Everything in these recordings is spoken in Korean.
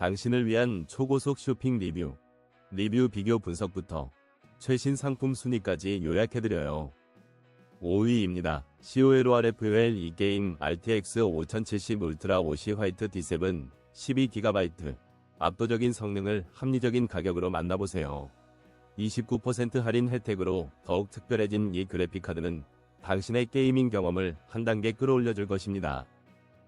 당신을 위한 초고속 쇼핑 리뷰, 리뷰 비교 분석부터 최신 상품 순위까지 요약해드려요. 5위입니다. COLORFOL 이 게임 RTX 5070 울트라 OC 화이트 D7 12GB 압도적인 성능을 합리적인 가격으로 만나보세요. 29% 할인 혜택으로 더욱 특별해진 이 그래픽카드는 당신의 게이밍 경험을 한 단계 끌어올려줄 것입니다.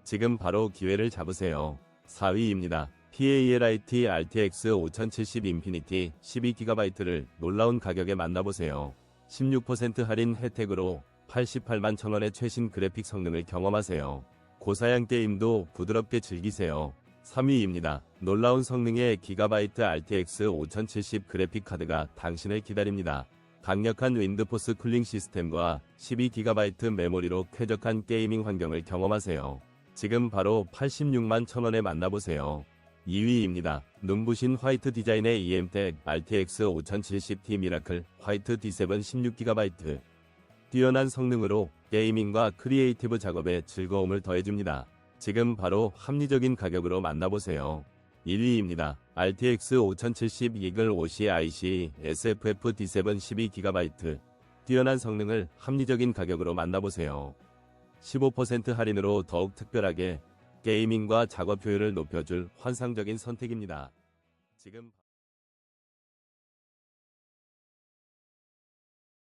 지금 바로 기회를 잡으세요. 4위입니다. PALIT RTX 5070 인피니티 12GB를 놀라운 가격에 만나보세요. 16% 할인 혜택으로 88만 천원의 최신 그래픽 성능을 경험하세요. 고사양 게임도 부드럽게 즐기세요. 3위입니다. 놀라운 성능의 기가바이트 RTX 5070 그래픽 카드가 당신을 기다립니다. 강력한 윈드포스 쿨링 시스템과 12GB 메모리로 쾌적한 게이밍 환경을 경험하세요. 지금 바로 86만 천원에 만나보세요. 2위입니다. 눈부신 화이트 디자인의 EM텍 RTX 5070T 미라클 화이트 D7 16GB 뛰어난 성능으로 게이밍과 크리에이티브 작업에 즐거움을 더해줍니다. 지금 바로 합리적인 가격으로 만나보세요. 1위입니다. RTX 5070 이글 OC IC SFF D7 12GB 뛰어난 성능을 합리적인 가격으로 만나보세요. 15% 할인으로 더욱 특별하게 게이밍과 작업 효율을 높여줄 환상적인 선택입니다. 지금